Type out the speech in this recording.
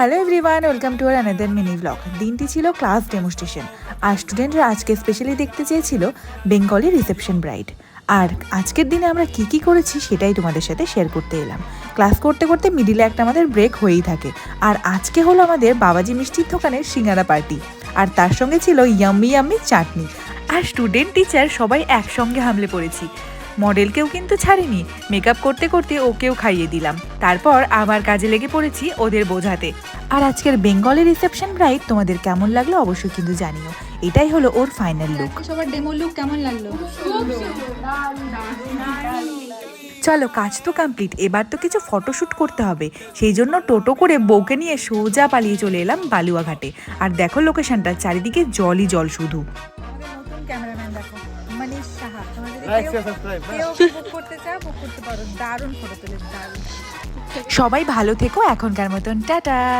Hello everyone welcome to our another mini blog দিনটি ছিল class demonstration আর স্টুডেন্টরা আজকে স্পেশালি দেখতে চেয়েছিল বেঙ্গলি রিসেপশন ব্রাইড আর আজকের দিনে আমরা কি কি করেছি সেটাই তোমাদের সাথে শেয়ার করতে এলাম। ক্লাস করতে করতে মিডিলে একটা আমাদের ব্রেক হয়েই থাকে। আর আজকে হলো আমাদের বাবাজি মিষ্টির দোকানের সিঙ্গারা পার্টি আর তার সঙ্গে ছিল ইয়াম্মি ইয়াম্মি চাটনি। আর স্টুডেন্ট টিচার সবাই একসঙ্গে হামলে পড়েছি। মডেলকেও কিন্তু ছাড়িনি। মেকআপ করতে করতে ওকেও খাইয়ে দিলাম। তারপর আবার কাজে লেগে পড়েছি ওদের বোঝাতে। আর আজকের বেঙ্গলের রিসেপশন ব্রাইড তোমাদের কেমন লাগল অবশ্যই কিন্তু জানিও। এটাই হলো ওর ফাইনাল লুক। সবার ডেমো লুক কেমন লাগল? চলো কাজ তো কমপ্লিট। এবার তো কিছু ফটোশ্যুট করতে হবে। সেই জন্য টোটো করে বউকে নিয়ে সোজা পালিয়ে চলে এলাম বালুয়াঘাটে। আর দেখো লোকেশনটা চারিদিকে জলই জল শুধু। ক্যামেরাম্যান দেখো। মানিশ সাহা করতে চাও বুক করতে পারো দারুণ ফটো তোলে দারুণ। সবাই ভালো থেকো এখনকার মতন টাটা।